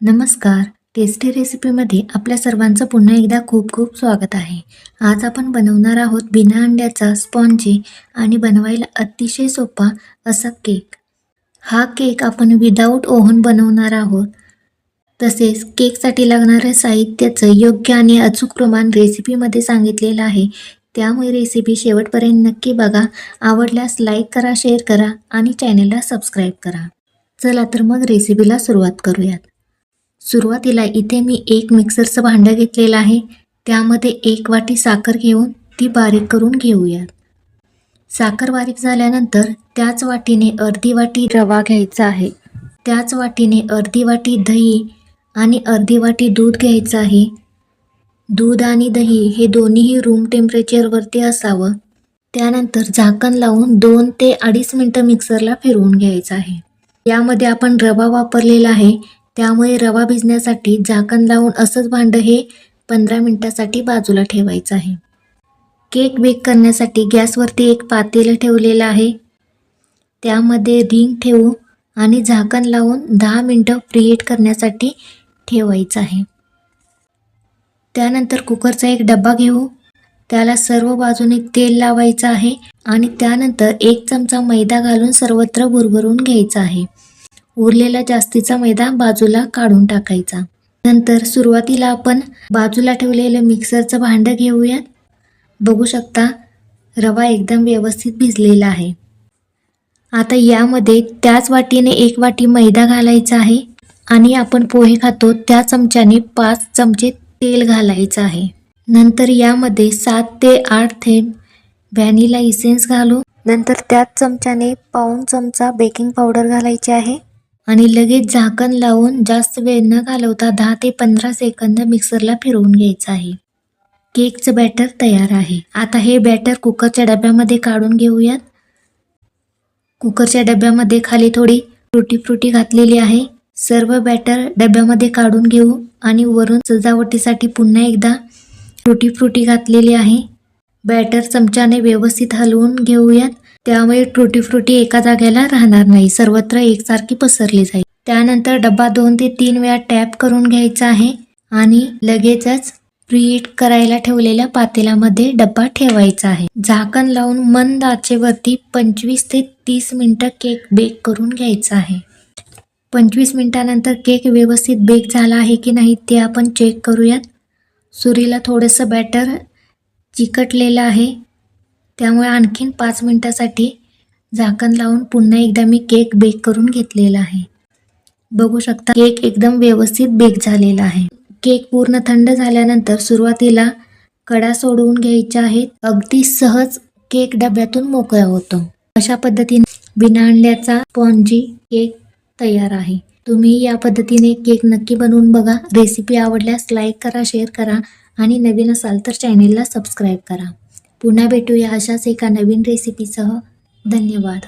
नमस्कार. टेस्टी रेसिपीमध्ये आपल्या सर्वांचं पुन्हा एकदा खूप खूप स्वागत आहे. आज आपण बनवणार आहोत बिना अंड्याचा स्पॉन्जी आणि बनवायला अतिशय सोपा असा केक. हा केक आपण विदाऊट ओव्हन बनवणार आहोत. तसेच केकसाठी लागणाऱ्या साहित्याचं योग्य आणि अचूक प्रमाण रेसिपीमध्ये सांगितलेलं आहे. त्यामुळे रेसिपी शेवटपर्यंत नक्की बघा. आवडल्यास लाईक करा शेअर करा आणि चॅनेलला सबस्क्राईब करा. चला तर मग रेसिपीला सुरुवात करूयात. सुरुवातीला इथे मी एक मिक्सरचं भांडं घेतलेलं आहे. त्यामध्ये एक वाटी साखर घेऊन ती बारीक करून घेऊयात साखर बारीक झाल्यानंतर त्याच वाटीने अर्धी वाटी रवा घ्यायचा आहे. त्याच वाटीने अर्धी वाटी दही आणि अर्धी वाटी दूध घ्यायचं आहे. दूध आणि दही हे दोन्हीही रूम टेम्परेचरवरती असावं. त्यानंतर झाकण लावून दोन ते अडीच मिनटं मिक्सरला फिरवून घ्यायचं आहे. यामध्ये आपण रवा वापरलेला आहे. त्यामुळे रवा भिजण्यासाठी झाकण लावून असंच भांडं हे पंधरा मिनटासाठी बाजूला ठेवायचं आहे. केक बेक करण्यासाठी गॅसवरती एक पातेलं ठेवलेलं आहे. त्यामध्ये रिंग ठेवू आणि झाकण लावून दहा मिनटं प्रीहीट करण्यासाठी ठेवायचं आहे. त्यानंतर कुकरचा एक डबा घेऊ. त्याला सर्व बाजूने तेल लावायचं आहे आणि त्यानंतर एक चमचा मैदा घालून सर्वत्र भुरभरून घ्यायचा आहे. उरलेला जास्तीचा मैदा बाजूला काढून टाकायचा. नंतर सुरुवातीला आपण बाजूला ठेवलेलं मिक्सरचं भांडं घेऊयात. बघू शकता रवा एकदम व्यवस्थित भिजलेला आहे. आता यामध्ये त्याच वाटीने एक वाटी मैदा घालायचा आहे आणि आपण पोहे खातो त्या चमच्याने पाच चमचे तेल घालायचं आहे. नंतर यामध्ये सात ते आठ थेंब व्हॅनिला इसेन्स घालू नंतर त्याच चमच्याने पाऊण चमचा बेकिंग पावडर घालायची आहे. आणि लगेच झाकण लावून जास्त वेळ न घालवता दहा ते पंधरा सेकंद मिक्सरला फिरवून घ्यायचं आहे. केकचं बॅटर तयार आहे. आता हे बॅटर कुकरच्या डब्यामध्ये काढून घेऊयात. कुकरच्या डब्यामध्ये खाली थोडी फ्रुटी फ्रुटी घातलेली आहे. सर्व बॅटर डब्यामध्ये काढून घेऊ आणि वरून सजावटीसाठी पुन्हा एकदा फ्रुटी फ्रुटी घातलेली आहे. बॅटर चमच्याने व्यवस्थित हलवून घेऊयात. त्यामुळे ट्रुटी फ्रुटी एका जागेला राहणार नाही. सर्वत्र एकसारखी पसरली जाईल. त्यानंतर डब्बा दोन ते तीन वेळा टॅप करून घ्यायचा आहे आणि लगेचच प्रीहीट करायला ठेवलेल्या पातेल्यामध्ये डब्बा ठेवायचा आहे. झाकण लावून मंद आचेवरती पंचवीस ते तीस मिनटं केक बेक करून घ्यायचा आहे. पंचवीस मिनिटानंतर केक व्यवस्थित बेक झाला आहे की नाही ते आपण चेक करूयात. सुरीला थोडंसं बॅटर चिकटलेलं आहे. त्यामुळे आणखीन पाच मिनटासाठी झाकण लावून पुन्हा एकदा मी केक बेक करून घेतलेला आहे. बघू शकता केक एकदम व्यवस्थित बेक झालेला आहे. केक पूर्ण थंड झाल्यानंतर सुरुवातीला कडा सोडवून घ्यायच्या आहेत. अगदी सहज केक डब्यातून मोकळा होतो. अशा पद्धतीने बिना अंड्याचा स्पॉन्जी केक तयार आहे. तुम्ही या पद्धतीने केक नक्की बनवून बघा. रेसिपी आवडल्यास लाईक करा शेअर करा आणि नवीन असाल तर चॅनेलला सबस्क्राईब करा. पुन्हा भेटूया अशाच एका नवीन रेसिपीसह धन्यवाद.